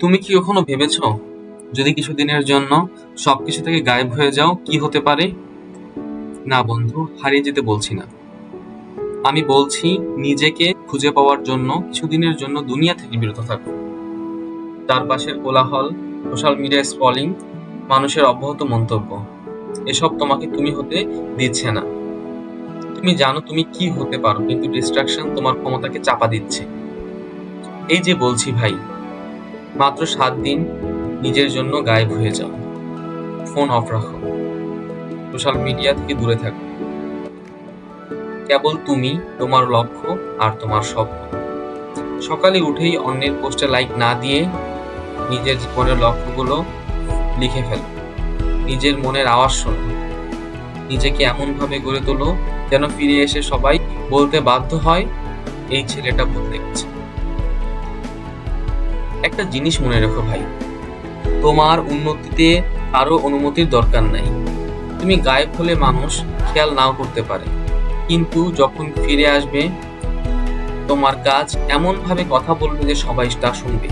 তুমি কি কখনো ভেবেছ যদি কিছুদিনের জন্য সবকিছু থেকে গায়েব হয়ে যাও, কি হতে পারে? না বন্ধু, হারিয়ে যেতে বলছি না। আমি বলছি, নিজেকে খুঁজে পাওয়ার জন্য কিছুদিনের জন্য দুনিয়া থেকে বিরত থাকো। চারপাশের কোলাহল, সোশ্যাল মিডিয়া স্ক্রলিং, মানুষের অব্যাহত মন্তব্য, এসব তোমাকে তুমি হতে দিচ্ছে না। তুমি জানো তুমি কি হতে পারো, কিন্তু ডিস্ট্রাকশন তোমার ক্ষমতাকে চাপা দিচ্ছে। এই যে বলছি ভাই মাত্র সাত দিন নিজের জন্য গায়েব হয়ে যাও। ফোন অফ রাখো। সোশ্যাল মিডিয়া থেকে দূরে থাকো। কেবল তুমি, তোমার লক্ষ্য আর তোমার স্বপ্ন। সকালে উঠেই অন্যের পোস্টে লাইক না দিয়ে নিজের জীবনের লক্ষ্যগুলো লিখে ফেলো। নিজের মনের আওয়াজ শোনো। নিজেকে এমনভাবে গড়ে তোলো যেন ফিরে এসে সবাই বলতে বাধ্য হয়, এই ছেলেটা বদলে গেছে একটা জিনিস মনে রেখো ভাই। তোমার উন্নতিতে কারও অনুমতির দরকার নাই। তুমি গায়েব হলে মানুষ খেয়াল নাও করতে পারে। কিন্তু যখন ফিরে আসবে, তোমার কাজ এমন ভাবে কথা বলবে যে সবাই তা শুনবে।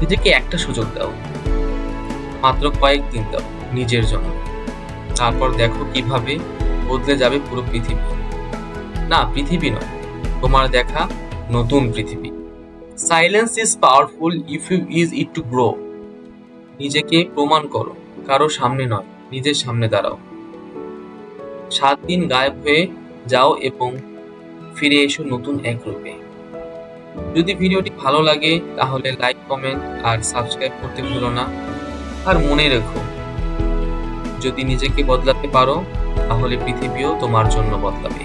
নিজেকে একটা সুযোগ দাও। মাত্র কয়েকদিন দাও নিজের জন্য। তারপর দেখো কীভাবে বদলে যাবে পুরো পৃথিবী। না, পৃথিবী নয়, তোমার দেখা নতুন পৃথিবী। Silence is powerful if you is it to grow নিজেকে প্রমাণ করো, কারও সামনে নয়, নিজের সামনে দাঁড়াও। সাত দিন গায়েব হয়ে যাও এবং ফিরে এসো নতুন এক রূপে। যদি ভিডিওটি ভালো লাগে, তাহলে লাইক কমেন্ট আর সাবস্ক্রাইব করতে ভুলো না। আর মনে রেখো, যদি নিজেকে বদলাতে পারো, তাহলে পৃথিবীও তোমার জন্য বদলাবে।